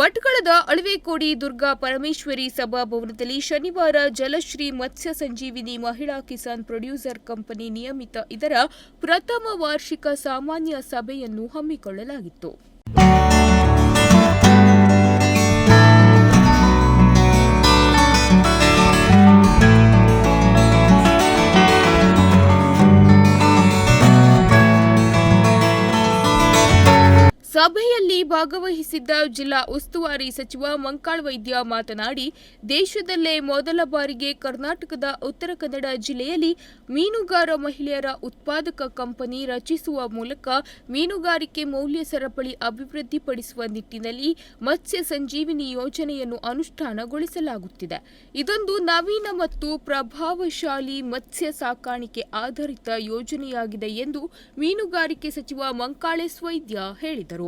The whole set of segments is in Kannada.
ಭಟ್ಕಳದ ಅಳವೆಕೋಡಿ ದುರ್ಗಾ ಪರಮೇಶ್ವರಿ ಸಭಾಭವನದಲ್ಲಿ ಶನಿವಾರ ಜಲಶ್ರೀ ಮತ್ಸ್ಯ ಸಂಜೀವಿನಿ ಮಹಿಳಾ ಕಿಸಾನ್ ಪ್ರೊಡ್ಯೂಸರ್ ಕಂಪನಿ ನಿಯಮಿತ ಇದರ ಪ್ರಥಮ ವಾರ್ಷಿಕ ಸಾಮಾನ್ಯ ಸಭೆಯನ್ನು ಹಮ್ಮಿಕೊಳ್ಳಲಾಗಿತ್ತು. ಸಭೆಯಲ್ಲಿ ಭಾಗವಹಿಸಿದ್ದ ಜಿಲ್ಲಾ ಉಸ್ತುವಾರಿ ಸಚಿವ ಮಂಕಾಳ್ ವೈದ್ಯ ಮಾತನಾಡಿ, ದೇಶದಲ್ಲೇ ಮೊದಲ ಬಾರಿಗೆ ಕರ್ನಾಟಕದ ಉತ್ತರ ಕನ್ನಡ ಜಿಲ್ಲೆಯಲ್ಲಿ ಮೀನುಗಾರ ಮಹಿಳೆಯರ ಉತ್ಪಾದಕ ಕಂಪನಿ ರಚಿಸುವ ಮೂಲಕ ಮೀನುಗಾರಿಕೆ ಮೌಲ್ಯ ಸರಪಳಿ ಅಭಿವೃದ್ಧಿಪಡಿಸುವ ನಿಟ್ಟಿನಲ್ಲಿ ಮತ್ಸ್ಯ ಸಂಜೀವಿನಿ ಯೋಜನೆಯನ್ನು ಅನುಷ್ಠಾನಗೊಳಿಸಲಾಗುತ್ತಿದೆ. ಇದೊಂದು ನವೀನ ಮತ್ತು ಪ್ರಭಾವಶಾಲಿ ಮತ್ಸ್ಯ ಸಾಕಾಣಿಕೆ ಆಧಾರಿತ ಯೋಜನೆಯಾಗಿದೆ ಎಂದು ಮೀನುಗಾರಿಕೆ ಸಚಿವ ಮಂಕಾಳೇಶ್ ವೈದ್ಯ ಹೇಳಿದರು.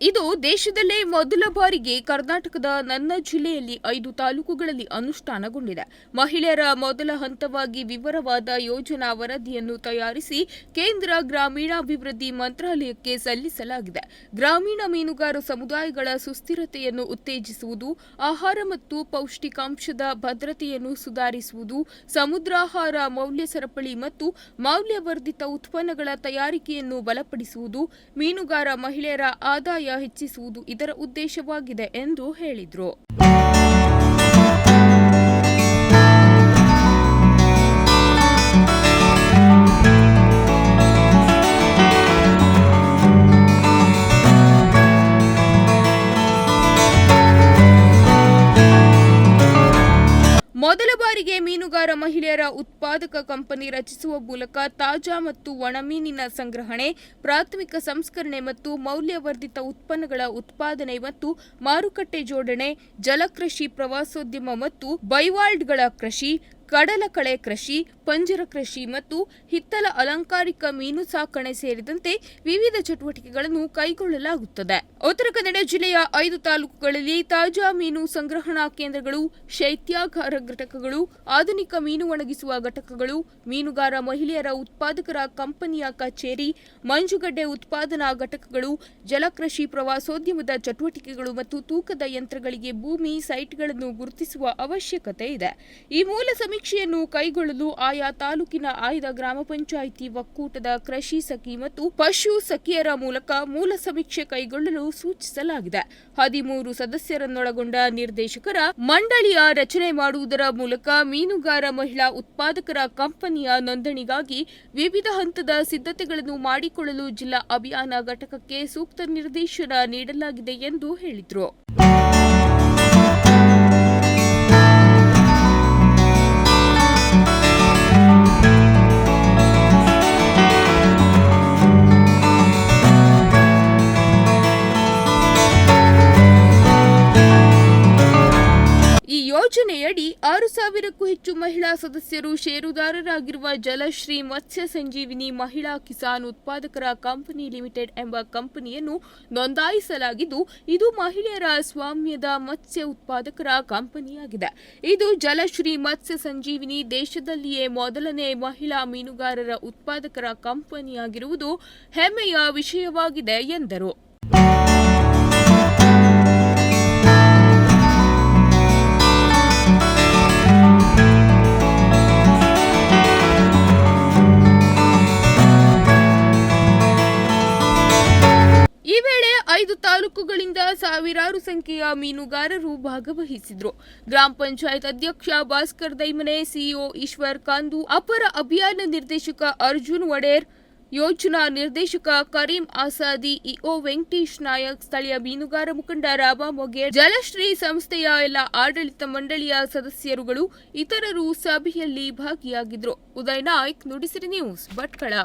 ಇದು ದೇಶದಲ್ಲೇ ಮೊದಲ ಬಾರಿಗೆ ಕರ್ನಾಟಕದ ನನ್ನ ಜಿಲ್ಲೆಯಲ್ಲಿ ಐದು ತಾಲೂಕುಗಳಲ್ಲಿ ಅನುಷ್ಠಾನಗೊಂಡಿದೆ. ಮಹಿಳೆಯರ ಮೊದಲ ಹಂತವಾಗಿ ವಿವರವಾದ ಯೋಜನಾ ವರದಿಯನ್ನು ತಯಾರಿಸಿ ಕೇಂದ್ರ ಗ್ರಾಮೀಣಾಭಿವೃದ್ಧಿ ಮಂತ್ರಾಲಯಕ್ಕೆ ಸಲ್ಲಿಸಲಾಗಿದೆ. ಗ್ರಾಮೀಣ ಮೀನುಗಾರ ಸಮುದಾಯಗಳ ಸುಸ್ಥಿರತೆಯನ್ನು ಉತ್ತೇಜಿಸುವುದು, ಆಹಾರ ಮತ್ತು ಪೌಷ್ಟಿಕಾಂಶದ ಭದ್ರತೆಯನ್ನು ಸುಧಾರಿಸುವುದು ಸಮುದ್ರಾಹಾರ ಮೌಲ್ಯ ಸರಪಳಿ ಮತ್ತು ಮೌಲ್ಯವರ್ಧಿತ ಉತ್ಪನ್ನಗಳ ತಯಾರಿಕೆಯನ್ನು ಬಲಪಡಿಸುವುದು, ಮೀನುಗಾರ ಮಹಿಳೆಯರ ಆದಾಯ ಹೆಚ್ಚಿಸುವುದು ಇದರ ಉದ್ದೇಶವಾಗಿದೆ ಎಂದು ಹೇಳಿದರು. ಮೊದಲ ಬಾರಿಗೆ ಮೀನುಗಾರ ಮಹಿಳೆಯರ ಉತ್ಪಾದಕ ಕಂಪನಿ ರಚಿಸುವ ಮೂಲಕ ತಾಜಾ ಮತ್ತು ಒಣಮೀನಿನ ಸಂಗ್ರಹಣೆ, ಪ್ರಾಥಮಿಕ ಸಂಸ್ಕರಣೆ ಮತ್ತು ಮೌಲ್ಯವರ್ಧಿತ ಉತ್ಪನ್ನಗಳ ಉತ್ಪಾದನೆ ಮತ್ತು ಮಾರುಕಟ್ಟೆ ಜೋಡಣೆ, ಜಲಕೃಷಿ ಪ್ರವಾಸೋದ್ಯಮ ಮತ್ತು ಬೈವಾಲ್ಡ್ಗಳ ಕೃಷಿ, ಕಡಲಕಳೆ ಕೃಷಿ ಪಂಜರ ಕೃಷಿ ಮತ್ತು ಹಿತ್ತಲ ಅಲಂಕಾರಿಕ ಮೀನು ಸಾಕಣೆ ಸೇರಿದಂತೆ ವಿವಿಧ ಚಟುವಟಿಕೆಗಳನ್ನು ಕೈಗೊಳ್ಳಲಾಗುತ್ತದೆ. ಉತ್ತರ ಕನ್ನಡ ಜಿಲ್ಲೆಯ ಐದು ತಾಲೂಕುಗಳಲ್ಲಿ ತಾಜಾ ಮೀನು ಸಂಗ್ರಹಣಾ ಕೇಂದ್ರಗಳು, ಶೈತ್ಯಾಗಾರ ಘಟಕಗಳು, ಆಧುನಿಕ ಮೀನು ಒಣಗಿಸುವ ಘಟಕಗಳು, ಮೀನುಗಾರ ಮಹಿಳೆಯರ ಉತ್ಪಾದಕರ ಕಂಪನಿಯ ಕಚೇರಿ, ಮಂಜುಗಡ್ಡೆ ಉತ್ಪಾದನಾ ಘಟಕಗಳು, ಜಲಕೃಷಿ ಪ್ರವಾಸೋದ್ಯಮದ ಚಟುವಟಿಕೆಗಳು ಮತ್ತು ತೂಕದ ಯಂತ್ರಗಳಿಗೆ ಭೂಮಿ, ಸೈಟ್ಗಳನ್ನು ಗುರುತಿಸುವ ಅವಶ್ಯಕತೆ ಇದೆ. ಈ ಮೂಲ ಸಮೀಕ್ಷೆಯನ್ನು ಕೈಗೊಳ್ಳಲು ಆಯಾ ತಾಲೂಕಿನ ಆಯ್ದ ಗ್ರಾಮ ಪಂಚಾಯಿತಿ ಒಕ್ಕೂಟದ ಕೃಷಿ ಸಖಿ ಮತ್ತು ಪಶು ಸಖಿಯರ ಮೂಲಕ ಮೂಲ ಸಮೀಕ್ಷೆ ಕೈಗೊಳ್ಳಲು ಸೂಚಿಸಲಾಗಿದೆ. ಹದಿಮೂರು ಸದಸ್ಯರನ್ನೊಳಗೊಂಡ ನಿರ್ದೇಶಕರ ಮಂಡಳಿಯ ರಚನೆ ಮಾಡುವುದರ ಮೂಲಕ ಮೀನುಗಾರ ಮಹಿಳಾ ಉತ್ಪಾದಕರ ಕಂಪನಿಯ ನೋಂದಣಿಗಾಗಿ ವಿವಿಧ ಹಂತದ ಸಿದ್ಧತೆಗಳನ್ನು ಮಾಡಿಕೊಳ್ಳಲು ಜಿಲ್ಲಾ ಅಭಿಯಾನ ಘಟಕಕ್ಕೆ ಸೂಕ್ತ ನಿರ್ದೇಶನ ನೀಡಲಾಗಿದೆ ಎಂದು ಹೇಳಿದರು. ಯೋಜನೆಯಡಿ ಆರು ಸಾವಿರಕ್ಕೂ ಹೆಚ್ಚು ಮಹಿಳಾ ಸದಸ್ಯರು ಷೇರುದಾರರಾಗಿರುವ ಜಲಶ್ರೀ ಮತ್ಸ್ಯ ಸಂಜೀವಿನಿ ಮಹಿಳಾ ಕಿಸಾನ್ ಉತ್ಪಾದಕರ ಕಂಪನಿ ಲಿಮಿಟೆಡ್ ಎಂಬ ಕಂಪನಿಯನ್ನು ನೋಂದಾಯಿಸಲಾಗಿದ್ದು, ಇದು ಮಹಿಳೆಯರ ಸ್ವಾಮ್ಯದ ಮತ್ಸ್ಯ ಉತ್ಪಾದಕರ ಕಂಪನಿಯಾಗಿದೆ. ಇದು ಜಲಶ್ರೀ ಮತ್ಸ್ಯ ಸಂಜೀವಿನಿ ದೇಶದಲ್ಲಿಯೇ ಮೊದಲನೇ ಮಹಿಳಾ ಮೀನುಗಾರರ ಉತ್ಪಾದಕರ ಕಂಪನಿಯಾಗಿರುವುದು ಹೆಮ್ಮೆಯ ವಿಷಯವಾಗಿದೆ ಎಂದರು. ತಾಲೂಕುಗಳಿಂದ ಸಾವಿರಾರು ಸಂಖ್ಯೆಯ ಮೀನುಗಾರರು ಭಾಗವಹಿಸಿದ್ರು. ಗ್ರಾಮ ಪಂಚಾಯತ್ ಅಧ್ಯಕ್ಷ ಭಾಸ್ಕರ್ ದೈಮನೆ, ಸಿಇಒ ಈಶ್ವರ್ ಕಾಂದು, ಅಪರ ಅಭಿಯಾನ ನಿರ್ದೇಶಕ ಅರ್ಜುನ್ ವಡೇರ್ ಯೋಜನಾ ನಿರ್ದೇಶಕ ಕರೀಂ ಆಸಾದಿ, ಇಒ ವೆಂಕಟೇಶ್ ನಾಯಕ್, ಸ್ಥಳೀಯ ಮೀನುಗಾರ ಮುಖಂಡ ರಾಮ ಮೊಗೆ ಜಲಶ್ರೀ ಸಂಸ್ಥೆಯ ಎಲ್ಲ ಆಡಳಿತ ಮಂಡಳಿಯ ಸದಸ್ಯರುಗಳು, ಇತರರು ಸಭೆಯಲ್ಲಿ ಭಾಗಿಯಾಗಿದ್ರು. ಉದಯ್ ನಾಯ್ಕ್, ನುಡಿಸಿರಿ ನ್ಯೂಸ್, ಭಟ್ಕಳ.